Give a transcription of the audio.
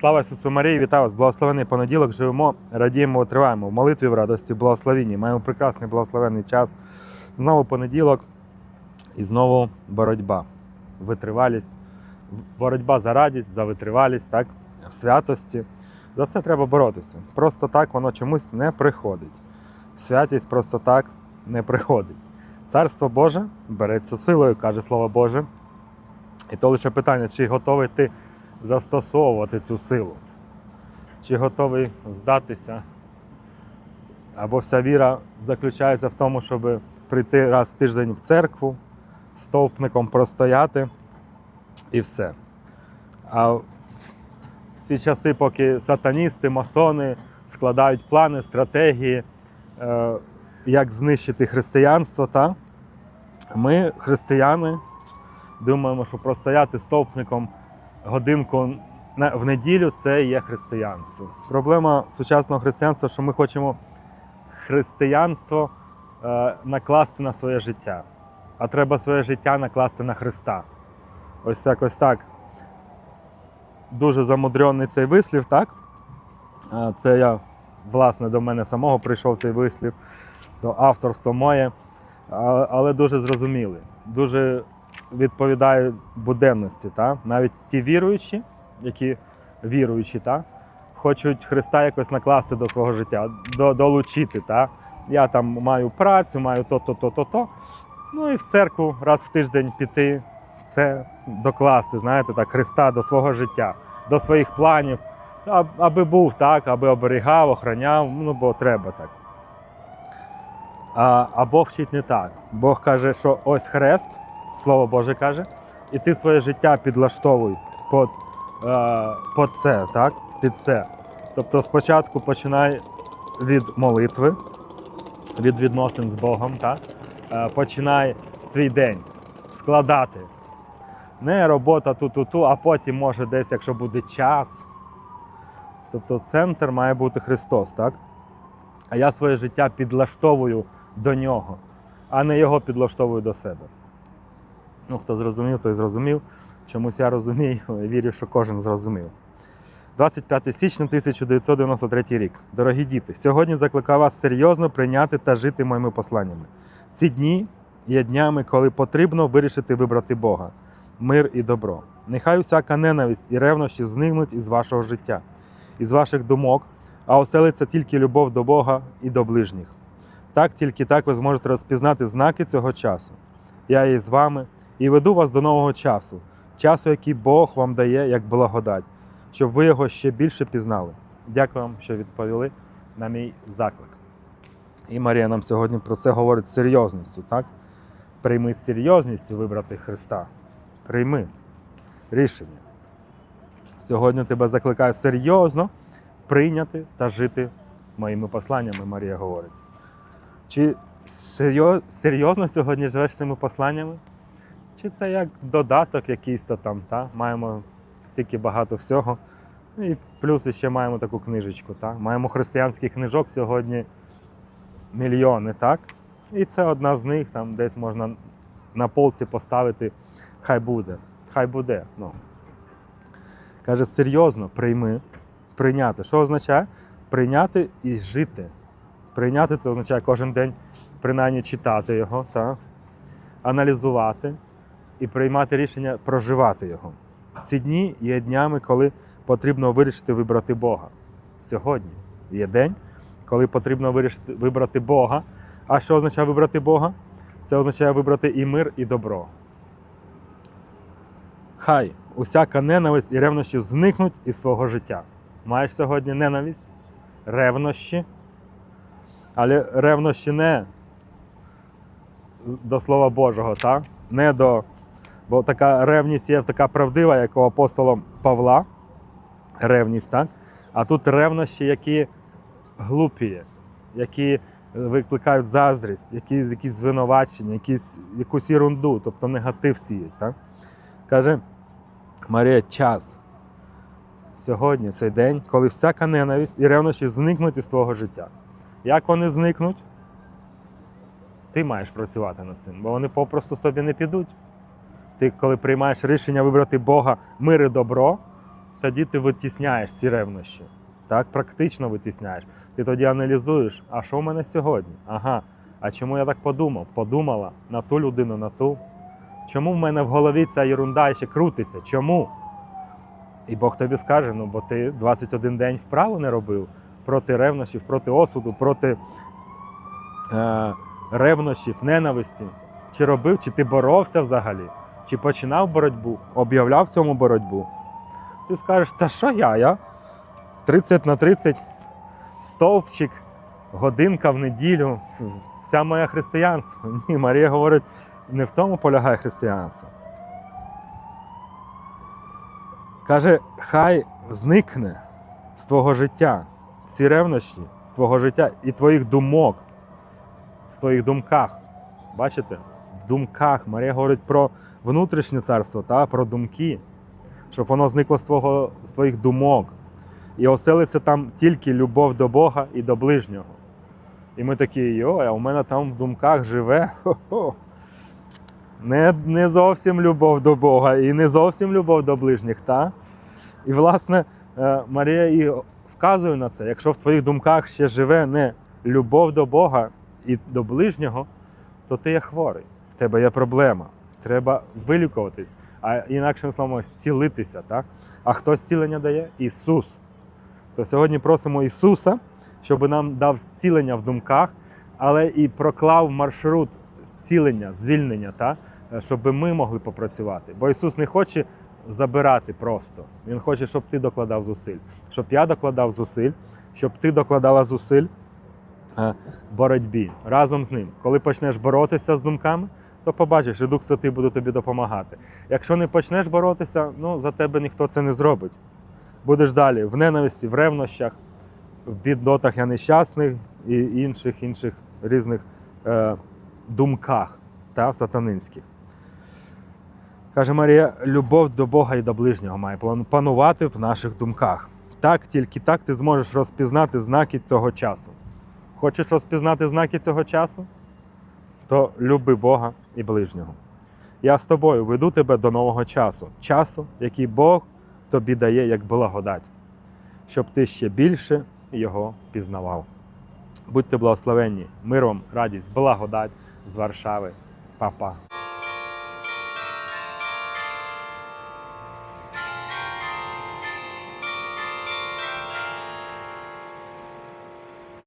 Слава Ісусу Марії, вітаю вас! Благословений понеділок. Живемо, радіємо, триваємо в молитві в радості, благословенні. Маємо прекрасний благословенний час. Знову понеділок і знову боротьба, витривалість, боротьба за радість, за витривалість, так? в святості. За це треба боротися. Просто так воно чомусь не приходить. Святість просто так не приходить. Царство Боже береться силою, каже Слово Боже. І то лише питання, чи готовий ти застосовувати цю силу, чи готовий здатися. Або вся віра заключається в тому, щоб прийти раз в тиждень в церкву, стовпником простояти і все. А в ці часи, поки сатаністи, масони складають плани, стратегії, е, як знищити християнство, та? ми, християни, думаємо, що простояти стовпником годинку в неділю це є християнство. Проблема сучасного християнства, що ми хочемо християнство е, накласти на своє життя, а треба своє життя накласти на Христа. Ось якось так. Дуже замудрьоний цей вислів, так? Е, Це я, власне, до мене самого прийшов цей вислів, то авторство моє, але дуже зрозумілий. Дуже відповідає буденності. Та? Навіть ті віруючі, які віруючі, та? хочуть Христа якось накласти до свого життя, до, долучити. Та? Я там маю працю, маю то-то, то-то, то. Ну і в церкву раз в тиждень піти, це докласти, знаєте, так, Христа до свого життя, до своїх планів, аби був так, аби оберігав, охраняв, ну бо треба так. А, а Бог вчить не так. Бог каже, що ось хрест, Слово Боже каже, і ти своє життя підлаштовуй під, е, під це, так? під це. Тобто спочатку починай від молитви, від відносин з Богом, так? Е, починай свій день складати. Не робота ту-ту-ту, а потім може десь, якщо буде час. Тобто центр має бути Христос, так? А я своє життя підлаштовую до нього, а не його підлаштовую до себе. Ну, хто зрозумів, той зрозумів. Чомусь я розумію, вірю, що кожен зрозумів. 25 січня 1993 рік. Дорогі діти, сьогодні закликаю вас серйозно прийняти та жити моїми посланнями. Ці дні є днями, коли потрібно вирішити вибрати Бога, мир і добро. Нехай усяка ненависть і ревнощі зникнуть із вашого життя, із ваших думок, а оселиться тільки любов до Бога і до ближніх. Так, тільки так ви зможете розпізнати знаки цього часу. Я є з вами і веду вас до нового часу, часу, який Бог вам дає як благодать, щоб ви його ще більше пізнали. Дякую вам, що відповіли на мій заклик. І Марія нам сьогодні про це говорить з серйозністю, так? Прийми з серйозністю вибрати Христа. Прийми рішення. Сьогодні тебе закликаю серйозно прийняти та жити моїми посланнями, Марія говорить. Чи серйозно сьогодні живеш цими посланнями? Чи це як додаток якийсь то там, та? маємо стільки багато всього. І плюс ще маємо таку книжечку. Та? Маємо християнських книжок сьогодні мільйони, так? І це одна з них, там десь можна на полці поставити, хай буде. Хай буде. Ну. Каже, серйозно прийми, прийняти. Що означає? Прийняти і жити. Прийняти це означає кожен день принаймні читати його, та? аналізувати і приймати рішення проживати його. Ці дні є днями, коли потрібно вирішити вибрати Бога. Сьогодні є день, коли потрібно вирішити вибрати Бога. А що означає вибрати Бога? Це означає вибрати і мир, і добро. Хай усяка ненависть і ревнощі зникнуть із свого життя. Маєш сьогодні ненависть, ревнощі, але ревнощі не до Слова Божого, та? не до. Бо така ревність є така правдива, як у апостола Павла. Ревність, так? А тут ревнощі, які глупі, які викликають заздрість, якісь, якісь звинувачення, якісь, якусь ерунду, тобто негатив сіють. Так? Каже Марія, час. Сьогодні цей день, коли всяка ненависть і ревнощі зникнуть із твого життя. Як вони зникнуть? Ти маєш працювати над цим, бо вони попросту собі не підуть. Ти, коли приймаєш рішення вибрати Бога, мир і добро, тоді ти витісняєш ці ревнощі. Так, практично витісняєш. Ти тоді аналізуєш, а що в мене сьогодні? Ага. А чому я так подумав? Подумала на ту людину, на ту. Чому в мене в голові ця ерунда ще крутиться? Чому? І Бог тобі скаже: ну, бо ти 21 день вправо не робив проти ревнощів, проти осуду, проти е, ревнощів, ненависті. Чи робив, чи ти боровся взагалі, чи починав боротьбу, об'являв цьому боротьбу. Ти скажеш, та що я? Я 30 на 30 стовпчик, годинка в неділю, вся моє християнство. Ні, Марія говорить, не в тому полягає християнство. Каже, хай зникне з твого життя ці ревнощі з твого життя і твоїх думок, в твоїх думках. Бачите? В думках. Марія говорить про внутрішнє царство, та, про думки, щоб воно зникло з, твого, з твоїх думок. І оселиться там тільки любов до Бога і до ближнього. І ми такі, йой, а у мене там в думках живе. Не, не зовсім любов до Бога і не зовсім любов до ближніх. Та? І, власне, е, Марія і вказує на це. Якщо в твоїх думках ще живе не любов до Бога і до ближнього, то ти є хворий. Тебе є проблема. Треба вилікуватись, а інакшим словом, зцілитися. Так? А хто зцілення дає? Ісус. То сьогодні просимо Ісуса, щоб нам дав зцілення в думках, але і проклав маршрут зцілення, звільнення, та? щоб ми могли попрацювати. Бо Ісус не хоче забирати просто. Він хоче, щоб ти докладав зусиль, щоб я докладав зусиль, щоб ти докладала зусиль е, боротьбі разом з ним. Коли почнеш боротися з думками, то побачиш, і Дух Святий буде тобі допомагати. Якщо не почнеш боротися, ну за тебе ніхто це не зробить. Будеш далі в ненависті, в ревнощах, в біднотах я нещасних і інших інших різних е, думках та сатанинських. Каже Марія, любов до Бога і до ближнього має панувати в наших думках. Так, тільки так ти зможеш розпізнати знаки цього часу. Хочеш розпізнати знаки цього часу? То люби Бога і ближнього. Я з тобою веду тебе до нового часу, часу, який Бог тобі дає як благодать, щоб ти ще більше його пізнавав. Будьте благословенні, миром, радість, благодать з Варшави. Па-па.